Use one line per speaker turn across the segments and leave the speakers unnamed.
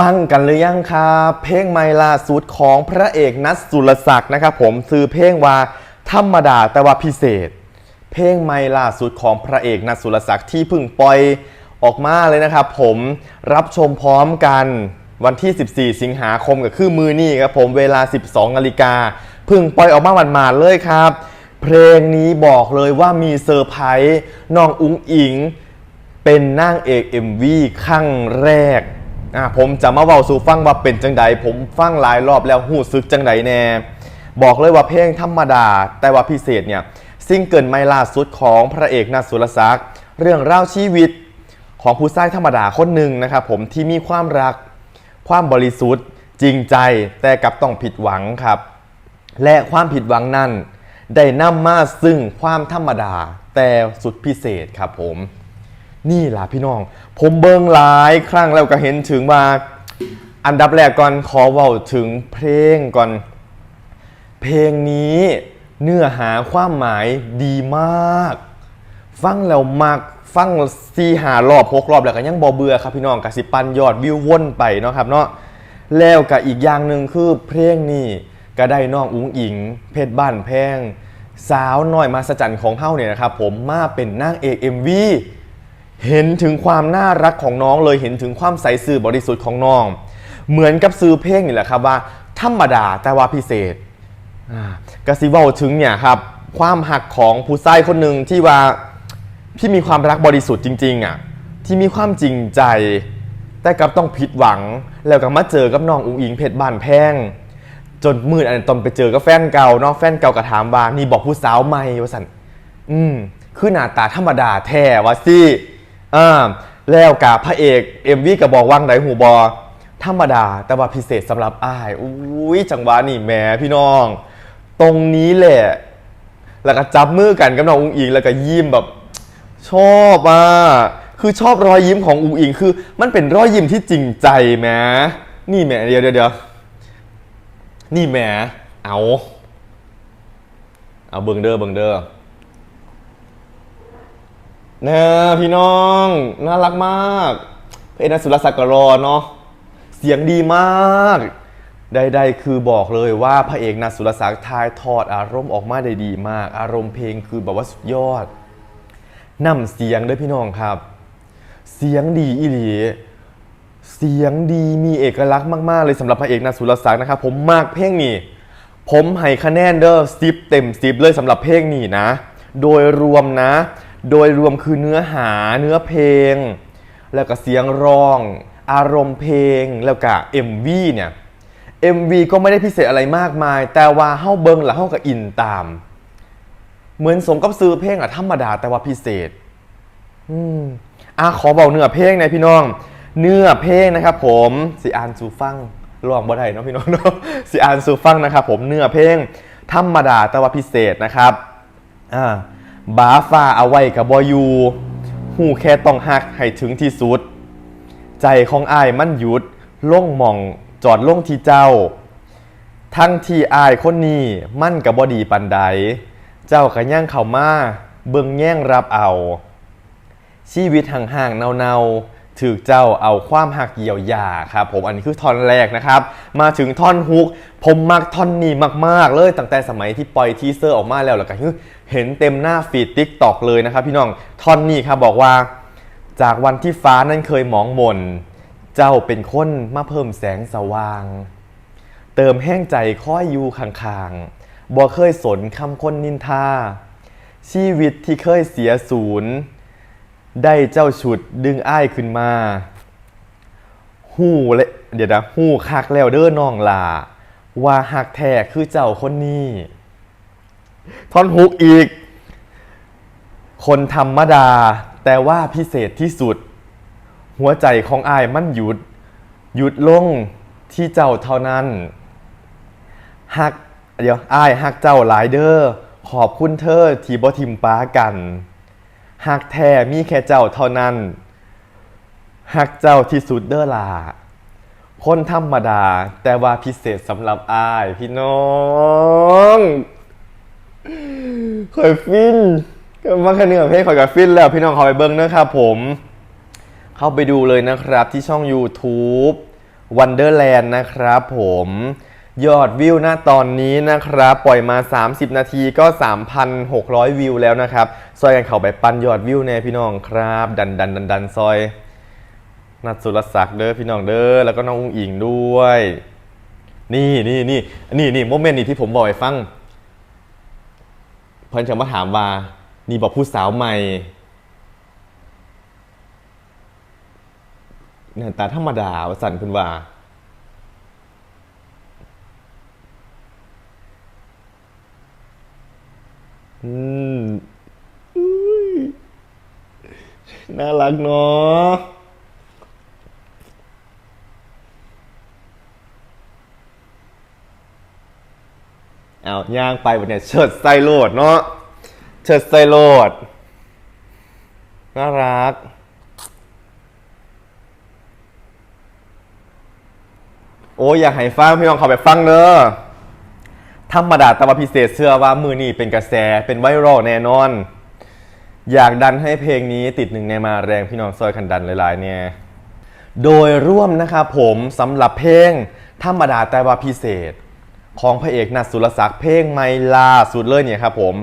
ฟังกันหรือยังครับเพลงใหม่ล่าสุดของพระเอกนัทสุรศักดิ์นะครับผมซื้อเพลงว่าธรรมดาแต่ว่าพิเศษ เพลงใหม่ล่าสุดของพระเอกนัทสุรศักดิ์ที่เพิ่งปล่อยออกมาเลยนะครับผมรับชมพร้อมกันวันที่ 14 สิงหาคมกับคือมือนี่ครับผมเวลา 12นาฬิกาเพิ่งปล่อยออกมาหมาดๆเลยครับ เพลงนี้บอกเลยว่ามีเซอร์ไพรส์น้องอุ้งอิง เป็นนางเอก MV ครั้งแรก อะผมจะมาเว้าสู่ฟังว่าเป็นจังใดผมฟังหลายรอบแล้วหูซึกจังใดแน่บอกเลยว่าเพลงธรรมดา แต่ว่าพิเศษเนี่ยซิงเกิลไม่ล่าสุดของพระเอกนาสุรศักดิ์เรื่องเล่าวชีวิตของผู้ชายธรรมดาคนหนึ่งนะครับผมที่มีความรัก ความบริสุทธิ์ จริงใจแต่กลับต้องผิดหวังครับ และความผิดหวังนั้น ได้นำมาซึ่งความธรรมดาแต่สุดพิเศษครับผม นี่ล่ะพี่น้อง ผมเบิงหลายครั้งแล้วก็เห็นถึงว่า อันดับแรกก่อนขอเว้าถึงเพลงก่อน เพลงนี้เนื้อหาความหมายดีมาก ฟังแล้วมักฟังซีหารอบหกรอบแล้วก็ยังบอเบื่อครับพี่น้องกสิปันยอดวิวว่นไปเนาะครับเนาะแล้วกับอีกอย่างหนึ่งคือเพลงนี้ก็ได้น้องอุ้งอิง เพชรบ้านแพง สาวน้อยมาสจันของเฮ้าเนี่ยนะครับผมมาเป็นนางเอก MV เห็นถึงความน่ารักของน้องเลยเห็นถึงความใสซื่อบริสุทธิ์ของน้อง เหมือนกับซื้อเพลงนี่แหละครับว่า ธรรมดาแต่ว่าพิเศษอ่ากสิเว่าถึงเนี่ยครับ ความหักของผู้ชายคนหนึ่งที่ว่าที่มีความรักบริสุทธิ์จริง ๆอะที่มีความจริงใจ แต่กับต้องผิดหวัง แล้วก็มาเจอกับน้องอุ๋งอิงเพชรบ้านแพงจนมืดอันตอนไปเจอกับแฟนเก่าเนาะแฟนเก่าก็ถามว่านี่บอกผู้สาวใหม่ว่าสันอืมคือหน้าตาธรรมดาแท้วะสิ อ่าแล้วกับพระเอกเอ็มวีก็บอกว่างไหนหูบอธรรมดาแต่ว่าพิเศษสำหรับอ้ายอุ้ยจังหวะนี่แหมพี่น้อง ตรงนี้แหละ แล้วก็จับมือกันกับน้องอุ้งอิงแล้วก็ยิ้มแบบ ชอบอะคือชอบรอยยิ้มของอุ้งอิงคือ มันเป็นรอยยิ้มที่จริงใจแหมนี่แหมเดี๋ยวเดี๋ยวเดี๋ยวนี่แหมเอาเอาเบิงเด้อเบิงเด้อ นะพี่น้อง น่ารักมากเพชรนสุรศักดิ์กรอเนาะเสียงดีมากใดๆคือบอกเลยว่าพระเอกนัสุรศักดิ์ทายทอดอารมณ์ออกมาได้ดีมาก อารมณ์เพลงคือแบบว่าสุดยอดนำเสียงด้วยพี่น้องครับ เสียงดีอีหลีเสียงดีมีเอกลักษณ์มากๆ เลยสำหรับพระเอกนัสุรศักดิ์นะครับผมมากเพลงนี้ผมให้คะแนนเด้อซิปเต็มซิปเลยสำหรับเพลงนี้นะ โดยรวมนะ โดยรวมคือเนื้อหาเนื้อเพลง แล้วก็เสียงร้อง อารมณ์เพลงแล้วก็ MV เนี่ย MV ก็ไม่ได้พิเศษอะไรมากมาย แต่ว่าเฮ้าเบิงแล้วเฮ้าก็อินตาม เหมือนสมกับซื้อเพลงอะธรรมดาแต่ว่าพิเศษ อืมอะขอบอกเนื้อเพลงหนะพี่น้อง เนื้อเพลงนะครับผมสิอ่านสู่ฟังลองบ่ได้เนาะพี่น้องเนาะสิอ่านสู่ฟังนะครับผมเนื้อเพลงธรรมดาแต่ว่าพิเศษนะครับอ่า บาฟ้าเอาไว้กับบอยูหูแค่ต้องหักให้ถึงที่สุด ใจของอายมันหยุดล่งมองจอดล่งที่เจ้า ทั้งที่อายคนนี้มั่นกับบอดีปันใด เจ้าก็ย่างเข้ามาเบิ่งแย่งรับเอา ชีวิตห่างๆเนาๆ ถือเจ้าเอาความหักเยียวยาครับผมอันนี้คือท่อนแรกนะครับ มาถึงท่อนฮุก ผมมักท่อนนี้มาก ๆ เลยตั้งแต่สมัยที่ปล่อยทีเซอร์ออกมาแล้วแล้วก็เห็นเต็มหน้าฟีดติ๊กตอกเลยนะครับ พี่น้องท่อนนี้ครับบอกว่า จากวันที่ฟ้านั้นเคยมองมน เจ้าเป็นคนมาเพิ่มแสงสว่าง เติมแห้งใจค่อยอยู่ข้างๆบ่เคยสนคำคนนินทาชีวิตที่เคยเสียศูนย์ ได้เจ้าฉุดดึงอ้ายขึ้นมา หู้เลยเดี๋ยวนะหู้คักแล้วเด้อน้องลาว่าหักแท้คือเจ้าคนนี้ท่อนฮุกอีก คนธรรมดา แต่ว่าพิเศษที่สุด หัวใจของอายมันหยุด หยุดลงที่เจ้าเท่านั้นหักเดี๋ยวอายหักเจ้าหลายเด้อขอบคุณเธอที่บ่ทิมป้ากัน หักแท้มีแค่เจ้าเท่านั้นหักเจ้าที่สุดเด้อล่ะคนธรรมดา แต่ว่าพิเศษสำหรับอาย พี่น้องข่อยฟินก็มาแค่เนื้อเพลงข่อยกับฟินแล้ว พี่น้องขอไปเบิ้งนะครับผม เข้าไปดูเลยนะครับที่ช่อง YouTube Wonderland นะครับผม ยอดวิวณตอนนี้นะครับ ปล่อยมา 30 นาทีก็ 3,600 วิวแล้วนะครับ ซอยกันเข้าไปปันยอดวิวแน่พี่น้องครับ ดันดันดันดันซอย นัดสุรศักดิ์เด้อพี่น้องเด้อแล้วก็น้องอุ้งอิงด้วย นี่นี่นี่นี่นี่โมเมนต์นี้ที่ผมบอกให้ฟัง เพิ่นจะมาถามว่า นี่บอกผู้สาวใหม่หน้าตาธรรมดาวาสันคุณว่า อืมอุ๊ยน่ารักเนาะเอาย่างไปวันเนี่ยเฉิดไซโลดเนาะเฉิดไซโลดน่ารัก โอ้ยอยากให้ฟังพี่น้องเขาไปฟังเนอะ ธรรมดาแตว่าพิเศษเชื่อว่ามือนี่เป็นกระแสเป็นไวรัลแน่นอน อยากดันให้เพลงนี้ติดหนึ่งในมาแรงพี่น้องซอยคันดันหลายๆเนี่ยโดยร่วมนะครับผมสำหรับเพลง ธรรมดาแต่ว่าพิเศษ ของพระเอกนัทสุรศักดิ์เพลงไมล่าสุดเลยเนี่ยครับผม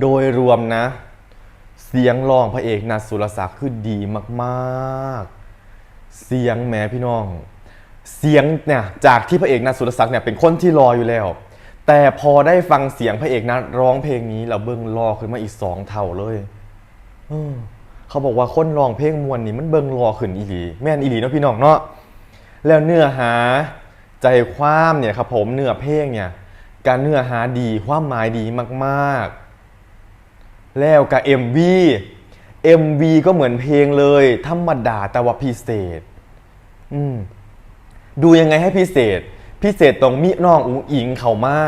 โดยรวมนะ เสียงร้องพระเอกนัทสุรศักดิ์คือดีมากๆ เสียงแหม้พี่น้อง เสียงเนี่ยจากที่พระเอกนัทสุรศักดิ์เนี่ยเป็นคนที่รออยู่แล้ว แต่พอได้ฟังเสียงพระเอกนัทร้องเพลงนี้เราเบิ้งรอขึ้นมาอีกสองเท่าเลยเออเขาบอกว่าคนร้องเพลงมวลนี่มันเบิ้งรอขึ้นอีหลีแม่นอีหลีเนาะพี่น้องเนาะแล้วเนื้อหาใจความเนี่ยครับผมเนื้อเพลงเนี่ยการเนื้อหาดีความหมายดีมากๆ แล้วกับ MV MV ก็เหมือนเพลงเลย ธรรมดาแต่ว่าพิเศษ อืมดูยังไงให้พิเศษ พิเศษตรงมิน้องอุ๋งอิงเขามา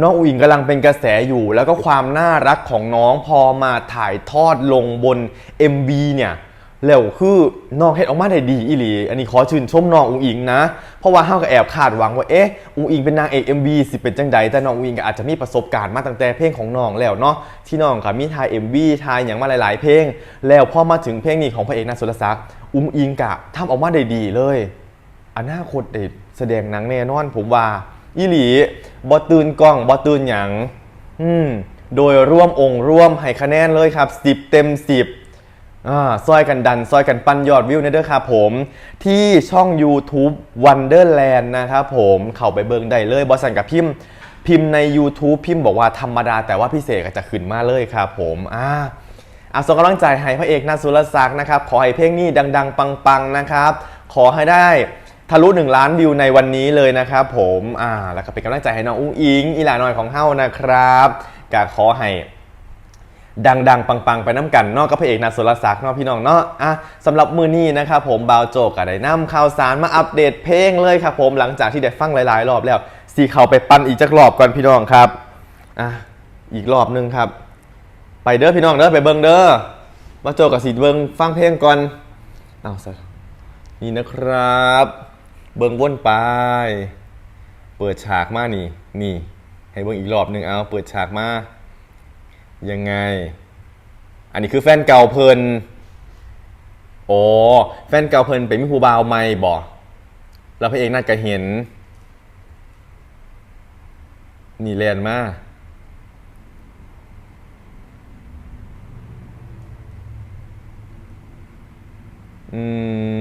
น้องอุ๋งอิงกำลังเป็นกระแสอยู่ แล้วก็ความน่ารักของน้องพอมาถ่ายทอดลงบน MV เนี่ยแล้วคือน้องเฮ็ดออกมาได้ดีอีหลี อันนี้ขอชื่นชมน้องอุ๋งอิงนะ เพราะว่าเฮาก็แอบคาดหวังว่าเอ๊ะอุ๋งอิงเป็นนางเอก MV สิเป็นจังใดแต่น้องอุ๋งอิงก็อาจจะมีประสบการณ์มาตั้งแต่เพลงของน้องแล้วเนาะที่น้องก็มีถ่าย MV ถ่ายอย่างมาหลาย ๆ เพลง แล้วพอมาถึงเพลงนี้ของพระเอกนัสุรศักดิ์อุ๋งอิงกะทำออกมาได้ดีเลย อนาคตได้แสดงหนังแน่นอนผมว่าอีหลีบอตื่นกล้องบอตื่นหยังอืมโดยร่วมองค์ร่วมให้คะแนนเลยครับ 10 เต็ม 10อ่าซอยกันดัน ซอยกันปั้นยอดวิวเนเด้อครับผม ที่ช่อง YouTube Wonderland นะครับผมเข้าไปเบิ่งได้เลยบอสันกับพิมพ์ พิมพ์ใน YouTube พิมพ์บอกว่าธรรมดาแต่ว่าพิเศษก็จะขึ้นมาเลยครับผมอ่าอาส่งกำลังใจให้พระเอกนาสุรศักดิ์นะครับ ขอให้เพลงนี้ดัง ๆ ปัง ๆ นะครับ ขอให้ได้ ทะลุ 1 ล้านวิวในวันนี้เลยนะครับผมอ่าแล้วก็เป็นกำลังใจให้น้องอุ้งอิงอีหลาน้อยของเฮานะครับก็ขอให้ดังๆ ปังๆ ไปน้ำกันนอกกับพระเอกนาสุรศักดิ์นอกพี่น้องเนาะอะสำหรับมือนี้นะครับผมบาวโจกกับได้นำข่าวสารมาอัปเดตเพลงเลยครับผมหลังจากที่ได้ฟังหลายๆ รอบแล้วสีเขาไปปั้นอีกจักรอบก่อนพี่น้องครับอะอีกรอบนึงครับ ไปเด้อพี่น้องเด้อไปเบิงเด้อมาโจกับสีเบิงฟังเพลงก่อนเอาซะนี่นะครับ เบิงวนไปเปิดฉากมานี่นี่ ให้เบิงอีกรอบหนึ่งเอาเปิดฉากมายังไง อันนี้คือแฟนเก่าเพลินโอ้แฟนเก่าเพลินเป็นมิผู้บาวไม่บ่แล้วพระเอกน่าจะเห็น นี่เรียนมาอื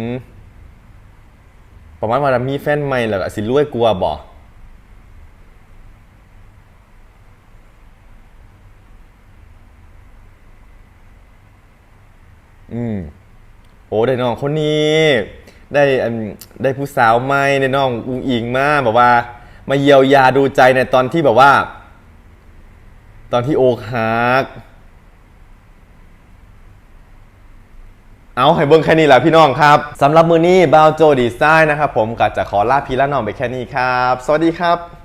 ม ประมาณว่ามีแฟนใหม่แล้วสิรวยกลัวบ่อืม โอ้ได้น้องคนนี้ ได้อันได้ผู้สาวใหม่ได้น้องอุงอิงมาแบบว่า มาเยียวยาดูใจในตอนที่แบบว่า ตอนที่โอกหัก เอาให้เบิ้งแค่นี้แหละพี่น้องครับสำหรับมือนี้บาวโจดีไซน์นะครับผมก็จะขอลาพี่ละน้องไปแค่นี้ครับ สวัสดีครับ